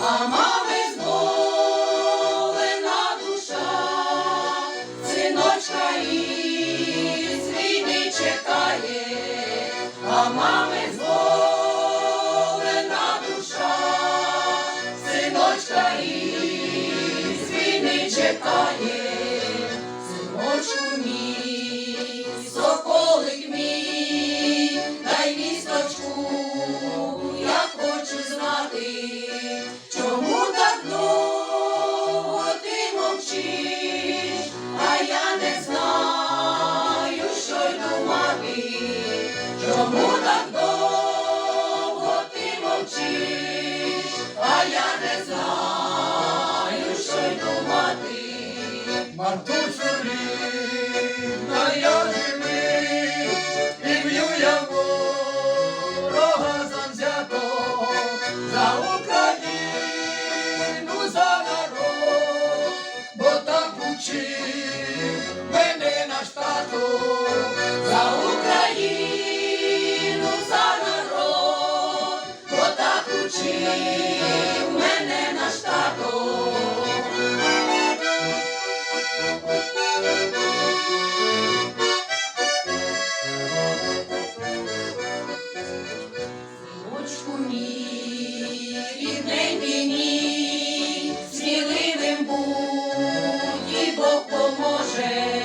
а мами зболена душа, синочка синочка із війни чекає, Матусю рідна, я живий, і б'ю я ворога завзято, за Україну, за народ, бо так учив мене наш тато, За Україну, за народ, бо так учив Бог поможе.